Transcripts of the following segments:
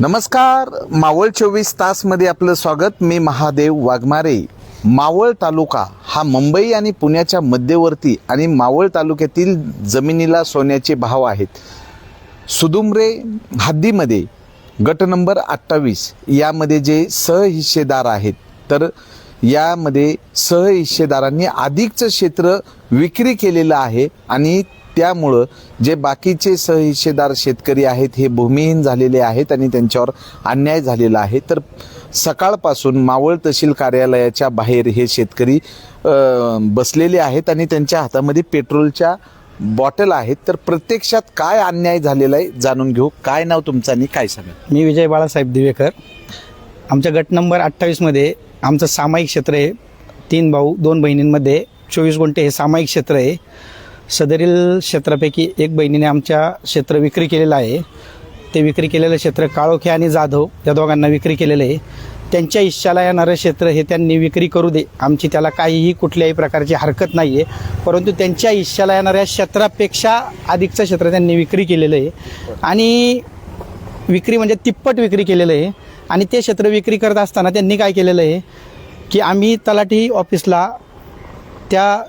नमस्कार. मावळ चोवीस तासमध्ये आपलं स्वागत. मी महादेव वाघमारे. मावळ तालुका हा मुंबई आणि पुण्याच्या मध्यवर्ती आणि मावळ तालुक्यातील जमिनीला सोन्याचे भाव आहेत. सुदुमरे हद्दीमध्ये गट नंबर अठ्ठावीस यामध्ये जे सहहिस्सेदार आहेत तर यामध्ये सहहिस्सेदारांनी अधिकचं क्षेत्र विक्री केलेलं आहे आणि त्यामुळं जे बाकीचे सहहिस्सेदार शेतकरी आहेत हे भूमिहीन झालेले आहेत आणि त्यांच्यावर अन्याय झालेला आहे. तर सकाळपासून मावळ तहसील कार्यालयाच्या बाहेर हे शेतकरी बसलेले आहेत आणि त्यांच्या हातामध्ये पेट्रोलच्या बॉटल आहेत. तर प्रत्यक्षात काय अन्याय झालेला आहे जाणून घेऊ. काय नाव तुमचं आणि काय सांगा? मी विजय बाळासाहेब दिवेकर. आमच्या गट नंबर अठ्ठावीसमध्ये आमचं सामायिक क्षेत्र आहे. तीन भाऊ दोन बहिणींमध्ये चोवीस गुंठे हे सामायिक क्षेत्र आहे. सदरील क्षेत्रापैकी एक बहिणीने आमच्या क्षेत्र विक्री केलेलं आहे. ते विक्री केलेलं क्षेत्र काळोखे आणि जाधव या दोघांना विक्री केलेलं आहे. त्यांच्या इच्छाला येणारं क्षेत्र हे त्यांनी विक्री करू दे. आमची त्याला काहीही कुठल्याही प्रकारची हरकत नाही आहे परंतु त्यांच्या इच्छाला येणाऱ्या क्षेत्रापेक्षा अधिकचं क्षेत्र त्यांनी विक्री केलेलं आहे. आणि विक्री म्हणजे तिप्पट विक्री केलेलं आहे. आणि ते क्षेत्र विक्री करत असताना त्यांनी काय केलेलं आहे की आम्ही तलाठी ऑफिसला त्या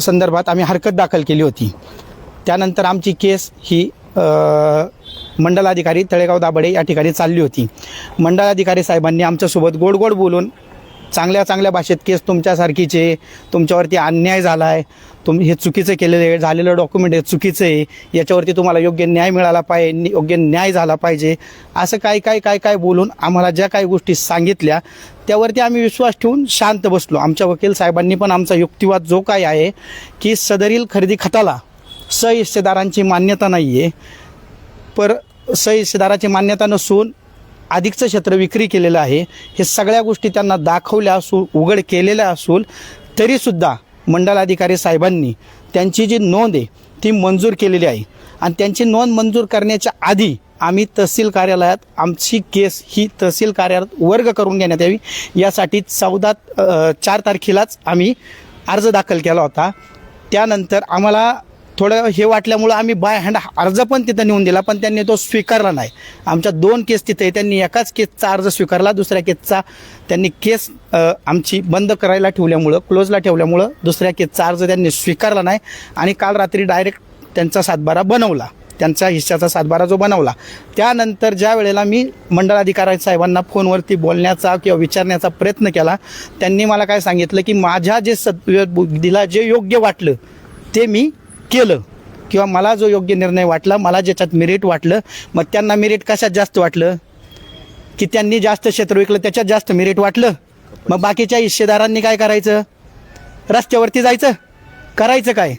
संदर्भात आम्ही हरकत दाखल केली होती. त्यानंतर आमची केस ही मंडलाधिकारी तळेगाव दाबडे या ठिकाणी चालली होती. मंडलाधिकारी साहेबांनी आमच्यासोबत गोड गोड बोलून चांगल्या चांगल्या भाषेत केस तुमच्यासारखीचे तुमच्यावरती अन्याय झाला आहे तुम हे चुकीचं केलेलं आहे झालेलं डॉक्युमेंट हे चुकीचं आहे याच्यावरती तुम्हाला योग्य न्याय मिळाला पाहिजे योग्य न्याय झाला पाहिजे असं काय काय काय काय बोलून आम्हाला ज्या काही गोष्टी सांगितल्या त्यावरती आम्ही विश्वास ठेवून शांत बसलो. आमच्या वकील साहेबांनी पण आमचा युक्तिवाद जो काय आहे की सदरील खरेदी खताला सहिस्सेदारांची मान्यता नाही आहे पर सहिस्सेदाराची मान्यता नसून अधिकचं क्षेत्र विक्री केलेलं आहे. हे सगळ्या गोष्टी त्यांना दाखवल्या असून उघड केलेल्या असून तरीसुद्धा मंडलाधिकारी साहेबांनी त्यांची जी नोंद आहे ती मंजूर केलेली आहे. आणि त्यांची नोंद मंजूर करण्याच्या आधी आम्ही तहसील कार्यालयात आमची केस ही तहसील कार्यालयात वर्ग करून घेण्यात यावी. यासाठी चौदा चार तारखेलाच आम्ही अर्ज दाखल केला होता. त्यानंतर आम्हाला थोडं हे वाटल्यामुळं आम्ही बाय हँड अर्ज पण तिथं नेऊन दिला पण त्यांनी तो स्वीकारला नाही. आमच्या दोन केस तिथे त्यांनी एकाच केसचा अर्ज स्वीकारला दुसऱ्या केसचा त्यांनी केस आमची बंद करायला ठेवल्यामुळं क्लोजला ठेवल्यामुळं दुसऱ्या केसचा अर्ज त्यांनी स्वीकारला नाही आणि काल रात्री डायरेक्ट त्यांचा सातबारा बनवला. त्यांचा हिश्श्याचा सातबारा जो बनवला. त्यानंतर ज्या वेळेला मी मंडळाधिकारी साहेबांना फोनवरती बोलण्याचा किंवा विचारण्याचा प्रयत्न केला त्यांनी मला काय सांगितलं की माझ्या जे सद बुद्धीला जे योग्य वाटलं ते मी केलं किंवा मला जो योग्य निर्णय वाटला मला ज्याच्यात मेरिट वाटलं मग त्यांना मेरिट कशात जास्त वाटलं? की त्यांनी जास्त क्षेत्र विकलं त्याच्यात जास्त मेरिट वाटलं? मग बाकीच्या हिस्सेदारांनी काय करायचं? रस्त्यावरती जायचं? करायचं काय?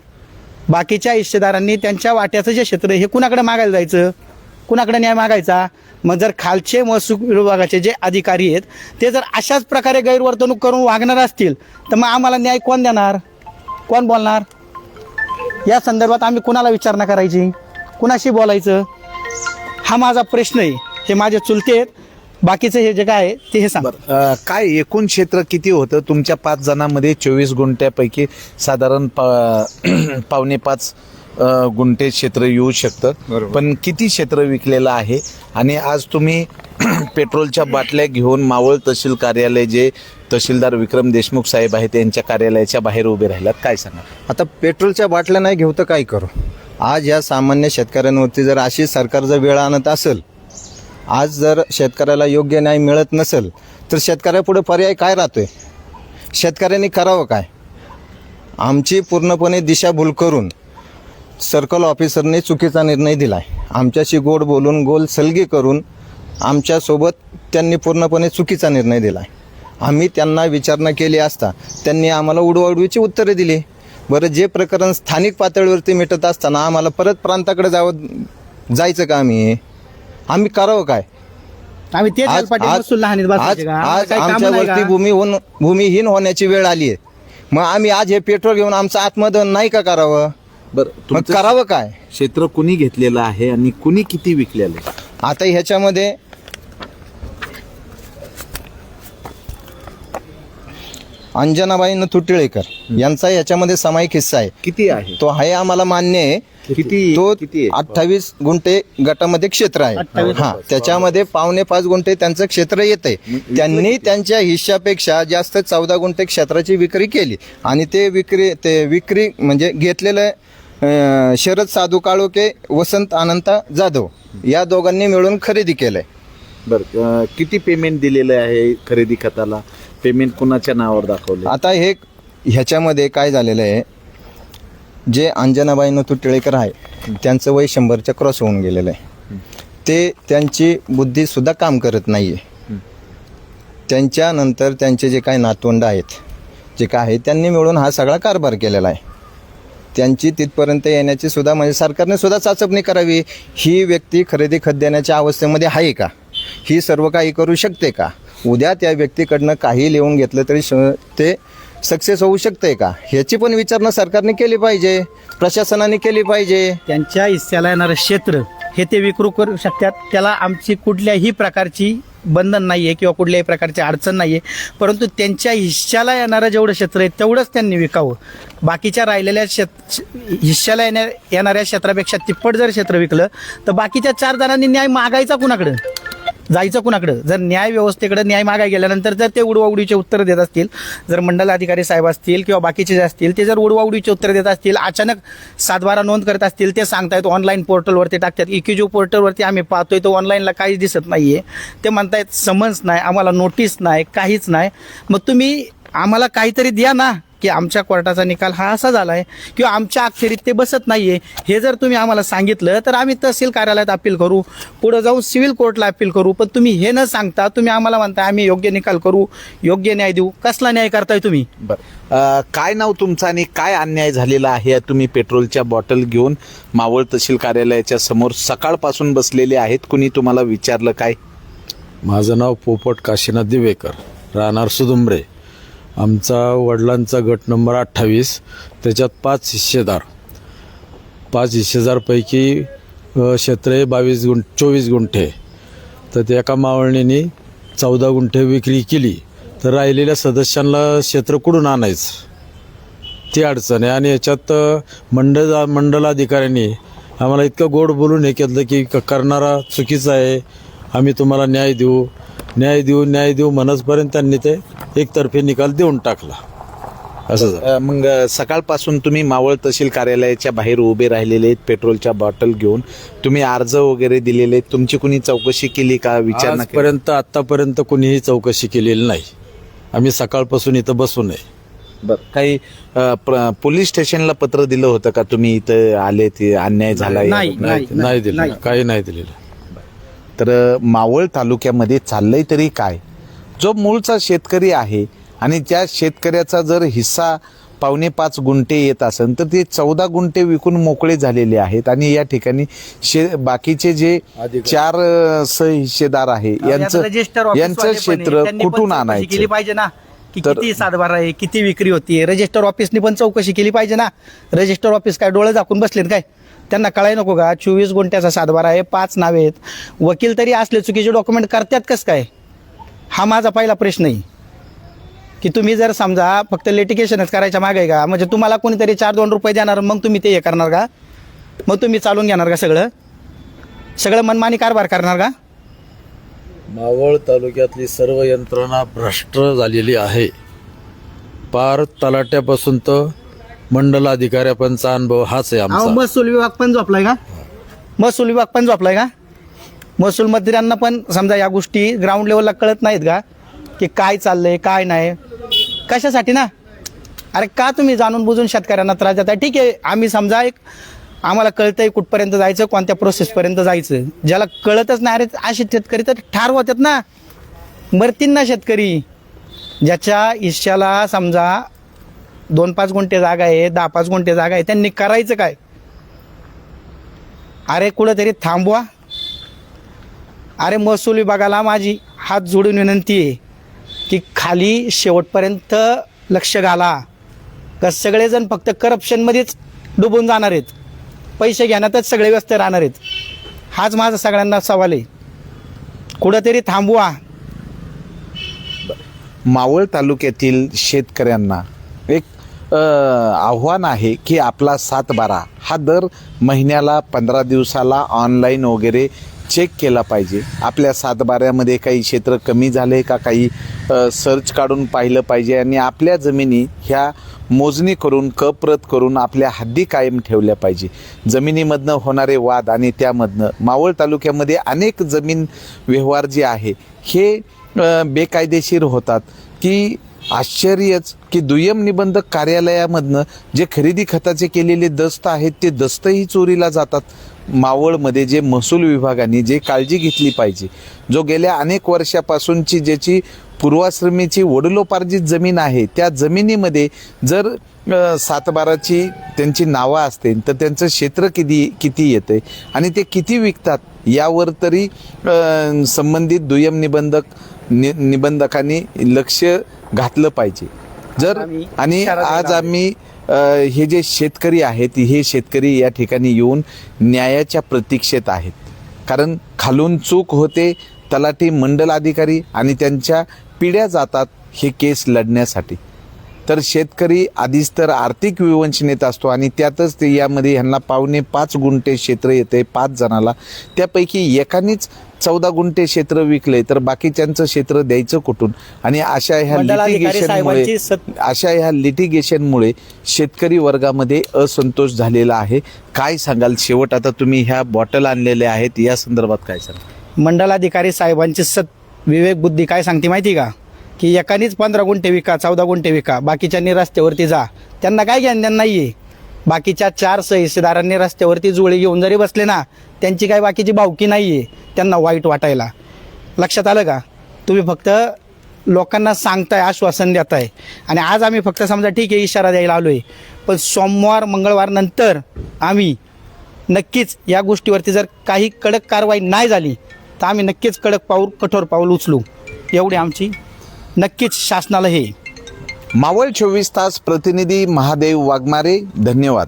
बाकीच्या हिस्सेदारांनी त्यांच्या वाट्याचं जे क्षेत्र आहे हे कुणाकडे मागायला जायचं? कुणाकडे न्याय मागायचा? मग जर खालचे महसूल विभागाचे जे अधिकारी आहेत ते जर अशाच प्रकारे गैरवर्तणूक करून वागणार असतील तर मग आम्हाला न्याय कोण देणार? कोण बोलणार? या संदर्भात आम्ही कुणाला विचारणा करायची? कुणाशी बोलायचं? हा माझा प्रश्न आहे. हे माझे चुलते आहेत. बाकीचं हे जे काय आहे ते हे सांग. काय एकूण क्षेत्र किती होतं? तुमच्या पाच जणांमध्ये चोवीस गुंठ्यापैकी साधारण पा- पावणे पाच गुंठे क्षेत्र येऊ शकतं पण किती क्षेत्र विकलेलं आहे? आणि आज तुम्ही पेट्रोलच्या बाटल्या घेऊन मावळ तहसील कार्यालय जे तहसीलदार विक्रम देशमुख साहेब आहेत यांच्या कार्यालयाच्या बाहेर उभे राहिलात काय सांगा आता पेट्रोलच्या बाटल्या नाही घेऊ तर काय करू? आज या सामान्य शेतकऱ्यांवरती जर अशी सरकार जर वेळ आणत असेल आज जर शेतकऱ्याला योग्य न्याय मिळत नसेल तर शेतकऱ्यापुढे पर्याय काय राहतोय? शेतकऱ्यांनी करावं काय? आमची पूर्णपणे दिशाभूल करून सर्कल ऑफिसरने चुकीचा निर्णय दिला आहे आमच्याशी गोड बोलून गोल सलगी करून आमच्यासोबत त्यांनी पूर्णपणे चुकीचा निर्णय दिला आहे आम्ही त्यांना विचारणा केली असता त्यांनी आम्हाला उडवाउडवीची उत्तरे दिली. बरं जे प्रकरण स्थानिक पातळीवरती मिटत असताना आम्हाला परत प्रांताकडे जावं जायचं का आम्ही? आम्ही करावं काय? आम्ही ते आज आमच्यावरती भूमिहीन होण्याची वेळ आली आहे मग आम्ही आज हे पेट्रोल घेऊन आमचं आत्मदहन नाही का करावं? बरं मग तुमचं करावं काय? क्षेत्र कुणी घेतलेलं आहे आणि कुणी किती विकलेलं आहे? आता ह्याच्यामध्ये अंजनाबाई नथू टिळेकर यांचा याच्यामध्ये सामायिक हिस्सा आहे. किती आहे? तो आहे आम्हाला मान्य आहे. किती तो किती आहे? अठ्ठावीस गुंठे गटामध्ये क्षेत्र आहे. हा त्याच्यामध्ये पावणे पाच गुंठे त्यांचं क्षेत्र येत आहे. त्यांनी त्यांच्या हिश्श्यापेक्षा जास्त चौदा गुंठे क्षेत्राची विक्री केली. आणि ते विक्री ते विक्री म्हणजे घेतलेलं शरद साधू काळोके वसंत अनंत जाधव या दोघांनी मिळून खरेदी केलंय. बरं अं, किती पेमेंट दिलेलं आहे खरेदी खताला? पेमेंट कुणाच्या नावावर दाखवले? आता हे ह्याच्यामध्ये काय झालेलं आहे जे अंजनाबाई नथू टिळेकर आहे त्यांचं वय शंभरच्या क्रॉस होऊन गेलेलं आहे. ते त्यांची बुद्धी सुद्धा काम करत नाही आहे त्यांच्यानंतर त्यांचे जे काही नातवंड आहेत जे काय आहे त्यांनी मिळून हा सगळा कारभार केलेला आहे. त्यांची तिथपर्यंत येण्याची सुद्धा म्हणजे सरकारने सुद्धा चाचपणी करावी. ही व्यक्ती खरेदी खत देण्याच्या अवस्थेमध्ये आहे का? ही सर्व काही करू शकते का? उद्या त्या व्यक्तीकडनं काही लिहून घेतलं तरी ते सक्सेस होऊ शकते का? ह्याची पण विचारणा सरकारने केली पाहिजे प्रशासनाने केली पाहिजे. त्यांच्या हिस्स्याला येणारं क्षेत्र हे ते विक्रू करू शकतात. त्याला आमची कुठल्याही प्रकारची बंधन नाही आहे किंवा कुठल्याही प्रकारची अडचण नाही आहे परंतु त्यांच्या हिश्श्याला येणारं जेवढं क्षेत्र आहे तेवढंच त्यांनी विकावं. बाकीच्या राहिलेल्या शेत हिश्श्याला येण्या येणाऱ्या क्षेत्रापेक्षा तिप्पट जर क्षेत्र विकलं तर बाकीच्या चार जणांनी न्याय मागायचा कुणाकडं? जायचं कुणाकडं? जर न्याय व्यवस्थेकडे न्याय मागाय गेल्यानंतर जर ते उडवाउडीचे उत्तर देत असतील. जर मंडल अधिकारी साहेब असतील किंवा बाकीचे जे असतील ते जर उडवाउडीचे उत्तर देत असतील अचानक सातबारा नोंद करत असतील ते सांगतायत ऑनलाईन पोर्टलवरती टाकतात. इक्युजू पोर्टलवरती आम्ही पाहतोय तो ऑनलाईनला काहीच दिसत नाहीये. ते म्हणतायत समन्स नाही आम्हाला नोटीस नाही काहीच नाही. मग तुम्ही आम्हाला काहीतरी द्या ना. की आमच्या कोर्टाचा निकाल हा असा झाला आहे किंवा आमच्या अखेरीत ते बसत नाहीये हे जर तुम्ही आम्हाला सांगितलं तर आम्ही तहसील कार्यालयात अपील करू पुढे जाऊन सिव्हिल कोर्टला अपील करू पण तुम्ही हे न सांगता तुम्ही आम्हाला म्हणताय आम्ही योग्य निकाल करू योग्य न्याय देऊ. कसला न्याय करताय तुम्ही? बरं. काय नाव तुमचं आणि काय अन्याय झालेला आहे? तुम्ही पेट्रोलच्या बॉटल घेऊन मावळ तहसील कार्यालयाच्या समोर सकाळपासून बसलेले आहेत. कुणी तुम्हाला विचारलं काय? माझं नाव पोपट काशीनाथ दिवेकर राहणार सुदुंबरे आमचा वडिलांचा गट नंबर अठ्ठावीस त्याच्यात पाच हिस्सेदार. पाच हिस्सेदारपैकी क्षेत्र हे बावीस गुं चोवीस गुंठे. तर त्या एका मावळणीने चौदा गुंठे विक्री केली. तर राहिलेल्या सदस्यांना क्षेत्र कुठून आणायचं? ती अडचण आहे. आणि याच्यात मंडळ मंडलाधिकाऱ्यांनी आम्हाला इतकं गोड बोलून हे केलं की क- करणारा चुकीचा आहे. आम्ही तुम्हाला न्याय देऊ. न्याय देऊ न्याय देऊ म्हणसपर्यंत त्यांनी ते एकतर्फी निकाल देऊन टाकला. असं मग सकाळपासून तुम्ही मावळ तहसील कार्यालयाच्या बाहेर उभे राहिलेले आहेत पेट्रोलच्या बॉटल घेऊन. तुम्ही अर्ज वगैरे दिलेले आहेत. तुमची कुणी चौकशी केली का? विचारणा केली? आजपर्यंत आतापर्यंत कोणीही चौकशी केलेली नाही. आम्ही सकाळपासून इथं बसून आहे. बरं. काही पोलीस स्टेशनला पत्र दिलं होतं का तुम्ही इथं आले ते अन्याय झाला नाही, नाही. नाही दिलं. काही नाही दिलेलं. तर मावळ तालुक्यामध्ये चाललंय तरी काय? जो मूळचा शेतकरी आहे आणि त्या शेतकऱ्याचा जर हिस्सा पावणे पाच गुंठे येत असेल तर ते चौदा गुंठे विकून मोकळे झालेले आहेत आणि या ठिकाणी शे बाकीचे जे चार अ, सहिस्सेदार आहे यांचं यांचं. क्षेत्र कुठून आणायचं? पाहिजे ना. की किती सातबारा आहे किती विक्री होती रजिस्टर ऑफिसनी पण चौकशी केली पाहिजे ना. रजिस्टर ऑफिस काय डोळे झाकून बसलेत काय? त्यांना कळाय नको का? चोवीस गुंठ्याचा सातबारा आहे पाच नावे आहेत. वकील तरी असले चुकीचे डॉक्युमेंट करतात कस काय? हा माझा पहिला प्रश्न आहे. की तुम्ही जर समजा फक्त लिटिगेशनच करायच्या मागे आहे का? म्हणजे तुम्हाला कोणीतरी चार दोन रुपये देणार मग तुम्ही ते हे करणार का? मग तुम्ही चालून घेणार का सगळं? सगळं मनमानी कारभार करणार का? मावळ तालुक्यातली सर्व यंत्रणा भ्रष्ट झालेली आहे. पार तलाट्यापासून तर मंडल अधिकाऱ्यापर्यंतचा अनुभव हाच आहे अहो आमचा महसूल विभाग पण झोपलाय का? महसूल विभाग पण झोपलाय का? महसूल मंत्र्यांना पण समजा या गोष्टी ग्राउंड लेवलला कळत नाहीत का? की काय चाललंय काय नाही? कशासाठी ना? अरे का तुम्ही जाणून बुजून शेतकऱ्यांना त्रास देताय? ठीक आहे आम्ही समजा एक आम्हाला कळतंय कुठपर्यंत जायचं कोणत्या प्रोसेसपर्यंत जायचं. ज्याला कळतच नाही अरे असे शेतकरी तर ठार होतात ना. मरतील ना शेतकरी. ज्याच्या इश्याला समजा दोन पाच गुंठे जागा आहे दहा पाच गुंठे जागा आहे त्यांनी करायचं काय? अरे कुठंतरी थांबवा. अरे महसूल विभागाला माझी हात जोडून विनंती आहे की खाली शेवटपर्यंत लक्ष घाला. का सगळेजण फक्त करप्शनमध्येच डुबून जाणार आहेत? पैसे घेण्यातच सगळे व्यस्त राहणार आहेत. हाच माझा सगळ्यांना सवाल आहे. कुठंतरी थांबवा. मावळ तालुक्यातील शेतकऱ्यांना एक आव्हान आहे की आपला सातबारा हा दर महिन्याला पंधरा दिवसाला ऑनलाईन वगैरे चेक केला पाहिजे. आपल्या सातबाऱ्यामध्ये काही क्षेत्र कमी झाले का काही सर्च काढून पाहिलं पाहिजे आणि आपल्या जमिनी ह्या मोजणी करून कप्रत करून आपल्या हद्दी कायम ठेवल्या पाहिजे. जमिनीमधनं होणारे वाद आणि त्यामधनं मावळ तालुक्यामध्ये अनेक जमीन व्यवहार जे आहे हे बेकायदेशीर होतात. की आश्चर्यच की दुय्यम निबंधक कार्यालयामधनं जे खरेदी खताचे केलेले दस्त आहेत ते दस्तही चोरीला जातात. मावळमध्ये जे महसूल विभागाने जे काळजी घेतली पाहिजे जो गेल्या अनेक वर्षापासूनची ज्याची पूर्वाश्रमीची वडिलोपार्जित जमीन आहे त्या जमिनीमध्ये जर सातबाराची त्यांची नावं असतील तर त्यांचं क्षेत्र किती किती येतं आणि ते किती विकतात यावर तरी संबंधित दुय्यम निबंधक नि निबंधकांनी लक्ष घातलं पाहिजे जर आणि आज. आम्ही हे जे शेतकरी आहेत हे शेतकरी या ठिकाणी येऊन न्यायाच्या प्रतीक्षेत आहेत कारण खालून चूक होते तलाठी मंडल अधिकारी आणि त्यांच्या पिढ्या जातात हे केस लढण्यासाठी. तर शेतकरी आधीच तर आर्थिक विवंचनेत असतो आणि त्यातच ते यामध्ये ह्यांना पावणे पाच गुंठे क्षेत्र येते पाच जणाला. त्यापैकी एकानेच चौदा गुंठे क्षेत्र विकले तर बाकीच्यांचं क्षेत्र द्यायचं कुठून? आणि अशा ह्या लिटिगेशनमुळे अशा ह्या लिटिगेशनमुळे शेतकरी वर्गामध्ये असंतोष झालेला आहे. काय सांगाल? शेवट आता तुम्ही ह्या बॉटल आणलेल्या आहेत या संदर्भात काय सांगाल? मंडलाधिकारी साहेबांची सत विवेक बुद्धी काय सांगते माहिती का? की एकानेच पंधरा गुंठे विका चौदा गुंठे विका बाकीच्यांनी रस्त्यावरती जा. त्यांना काय ज्ञान? ज्ञान नाही आहे बाकीच्या चार सहिस्सेदारांनी रस्त्यावरती जुळे घेऊन जरी बसले ना त्यांची काय बाकीची भावकी नाही आहे त्यांना वाईट वाटायला. लक्षात आलं का? तुम्ही फक्त लोकांना सांगताय आश्वासन देताय. आणि आज आम्ही फक्त समजा ठीक आहे इशारा द्यायला आलो आहे पण सोमवार मंगळवार नंतर आम्ही नक्कीच या गोष्टीवरती जर काही कडक कारवाई नाही झाली तर आम्ही नक्कीच कडक पाऊल कठोर पाऊल उचलू. एवढी आमची नक्कीच शासनाला हे. मावळ चोवीस तास प्रतिनिधी महादेव वाघमारे धन्यवाद.